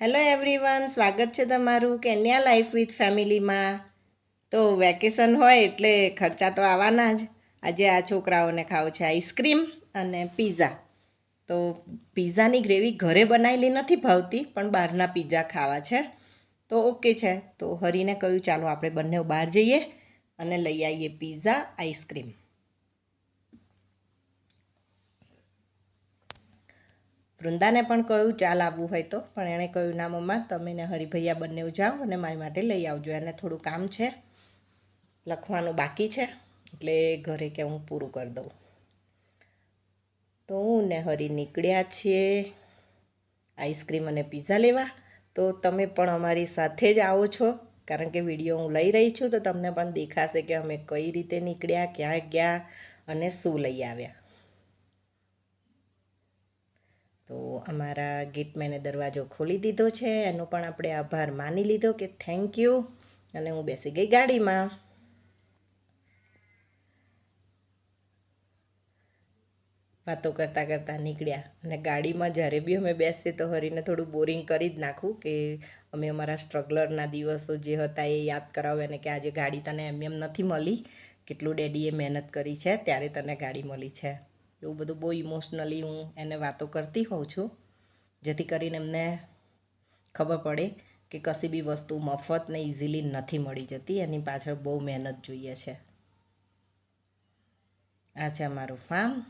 Hello everyone સ્વાગત છે તમારું કેન્યા લાઈફ વિથ ફેમિલીમાં તો વેકેશન હોય એટલે ખર્ચા તો આવવાના જ. આજે આ છોકરાઓને ખાવ છે આઈસ્ક્રીમ અને પીઝા તો પીઝાની ગ્રેવી ઘરે બનાવેલી નથી ભાવતી, પણ બહારના પીઝા ખાવા છે. તો ઓકે છે. તો હરીને કહ્યું, ચાલો આપણે બંને બહાર જઈએ અને લઈ આવીએ પીઝા આઈસ્ક્રીમ વૃંદાને પણ કહ્યું, ચાલ આવવું હોય તો. પણ એણે કહ્યું, ના મમ્મા, તમે ને હરિભૈયા બંને જાઓ અને મારી માટે લઈ આવજો. એને થોડું કામ છે, લખવાનું બાકી છે, એટલે ઘરે કે હું પૂરું કરી દઉં. તો હું ને હરી નીકળ્યા છીએ આઈસ્ક્રીમ અને પીઝા લેવા. તો તમે પણ અમારી સાથે જ આવો છો. કારણ કે વીડિયો હું લઈ રહી છું, તો તમને પણ દેખાશે કે અમે કઈ રીતે નીકળ્યા, ક્યાં ગયા અને શું લઈ આવ્યા. તો અમારા ગેટમેને દરવાજો ખોલી દીધો છે. એનો પણ આપણે આભાર માની લીધો કે થેન્ક યુ અને હું બેસી ગઈ ગાડીમાં. વાતો કરતાં કરતાં નીકળ્યા. અને ગાડીમાં જ્યારે બી અમે બેસીએ તો હરીને થોડું બોરિંગ કરી જ નાખું કે અમે અમારા સ્ટ્રગલરના દિવસો જે હતા એ યાદ કરાવે. અને કે આજે ગાડી તને એમ એમ નથી મળી. કેટલું ડેડીએ મહેનત કરી છે, ત્યારે તને ગાડી મળી છે. એવું બધું બહુ ઇમોશનલી હું એને વાતો કરતી હોઉં છું. જેથી કરીને એમને ખબર પડે કે કશી બી વસ્તુ મફત ને ઇઝીલી નથી મળી જતી. એની પાછળ બહુ મહેનત જોઈએ છે. આ છે અમારું ફાર્મ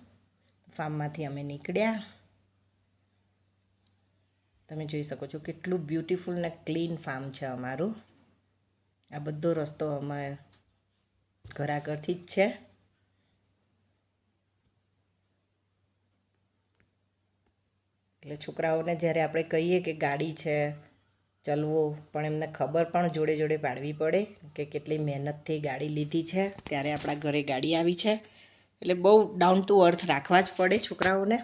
ફાર્મમાંથી અમે નીકળ્યા. તમે જોઈ શકો છો કેટલું બ્યુટિફુલ ને ક્લીન ફાર્મ છે અમારું. આ બધો રસ્તો અમારે ઘર આગળથી જ છે. એટલે છોકરાઓને જ્યારે આપણે કહીએ કે ગાડી છે, ચલવો, પણ એમને ખબર પણ જોડે જોડે પાડવી પડે કે કેટલી મહેનતથી ગાડી લીધી છે, ત્યારે આપણા ઘરે ગાડી આવી છે. એટલે બહુ ડાઉન ટુ અર્થ રાખવા જ પડે છોકરાઓને.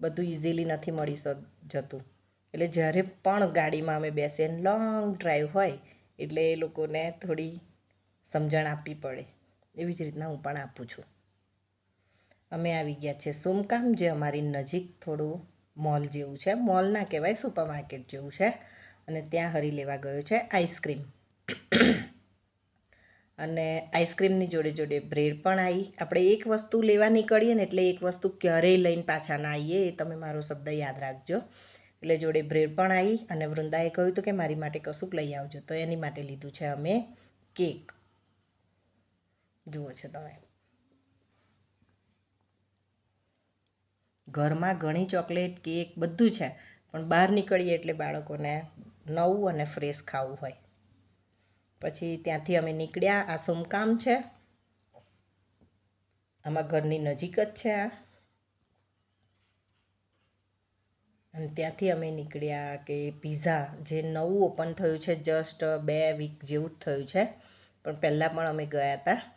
બધું ઇઝીલી નથી મળી જતું. એટલે જ્યારે પણ ગાડીમાં અમે બેસીએ લોંગ ડ્રાઈવ હોય, એટલે એ લોકોને થોડી સમજણ આપવી પડે. એવી જ રીતના હું પણ આપું છું. અમે આવી ગયા છે સુમકામ જે અમારી નજીક થોડું મોલ જેવું છે. મોલ ના કહેવાય સુપર માર્કેટ જેવું છે. અને ત્યાં હરી લેવા ગયો છે આઈસ્ક્રીમ. અને આઈસ્ક્રીમની જોડે જોડે બ્રેડ પણ આવી આપણે એક વસ્તુ લેવા નીકળીએ ને એટલે એક વસ્તુ ક્યારેય લઈને પાછા ના આવીએ એ તમે મારો શબ્દ યાદ રાખજો. એટલે જોડે બ્રેડ પણ આવી અને વૃંદાએ કહ્યું હતું કે મારી માટે કશુંક લઈ આવજો. તો એની માટે લીધું છે અમે કેક. જુઓ છો તમે. ઘરમાં ઘણી ચોકલેટ, કેક બધું છે, પણ બહાર નીકળીએ એટલે બાળકોને નવું અને ફ્રેશ ખાવું હોય. પછી ત્યાંથી અમે નીકળ્યા, આ સુમકામ છે. આમાં ઘરની નજીક જ છે આ. અને ત્યાંથી અમે નીકળ્યા કે પીઝા, જે નવું ઓપન થયું છે જસ્ટ બે વીક જેવું જ થયું છે. પણ પહેલાં પણ અમે ગયા હતા.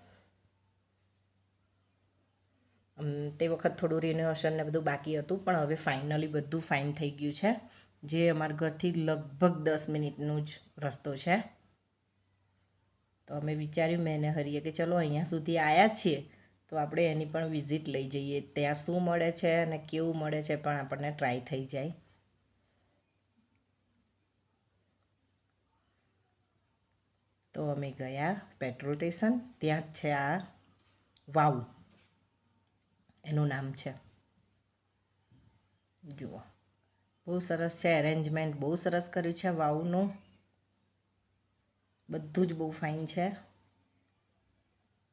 તે વખત થોડું રિનોવેશન ને બધું બાકી હતું, પણ હવે ફાઇનલી બધું ફાઇન થઈ ગયું છે. જે અમારા ઘરથી લગભગ દસ મિનિટનો જ રસ્તો છે. તો અમે વિચાર્યું, મેં એને હરીએ કે ચલો અહીંયા સુધી આવ્યા છીએ, તો આપણે એની પણ વિઝિટ લઈ જઈએ. ત્યાં શું મળે છે અને કેવું મળે છે પણ આપણને ટ્રાય થઈ જાય. તો અમે ગયા પેટ્રોલ સ્ટેશન ત્યાં જ છે આ વાવ. એનું નામ છે. જુઓ. બહુ સરસ છે એરેન્જમેન્ટ બહુ સરસ કર્યું છે વાવનું. બધું જ બહુ ફાઇન છે.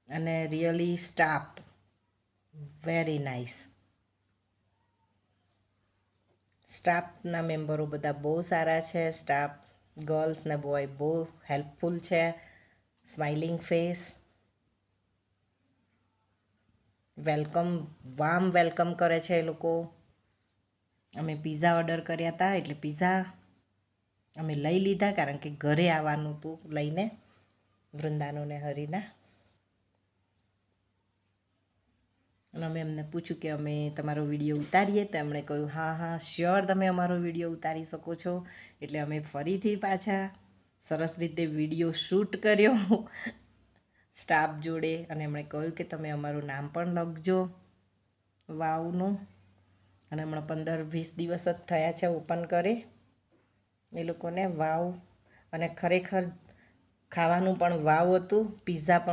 અને રિયલી સ્ટાફ વેરી નાઇસ સ્ટાફના મેમ્બરો બધા બહુ સારા છે. સ્ટાફ ગર્લ્સ ને બોય બહુ હેલ્પફુલ છે. Smiling face welcome, warm welcome કરે છે એ લોકો. અમે પીઝા ઓર્ડર કર્યા હતા એટલે પીઝા અમે લઈ લીધા કારણ કે ઘરે આવવાનું હતું લઈને વૃંદાનોને હરીના. અને અમે એમને પૂછ્યું કે અમે તમારો વીડિયો ઉતારીએ, તો એમણે કહ્યું, હા હા શ્યોર તમે અમારો વીડિયો ઉતારી શકો છો. એટલે અમે ફરીથી પાછા સરસ રીતે વીડિયો શૂટ કર્યો. સ્ટાફ જોડે અને એમણે કહ્યું કે તમે અમારું નામ પણ લખજો વાવનું. અને હમણાં પંદર વીસ દિવસ જ થયા છે ઓપન કરે. એ લોકોને વાવ અને ખરેખર ખાવાનું પણ વાવ હતું, પીઝા પણ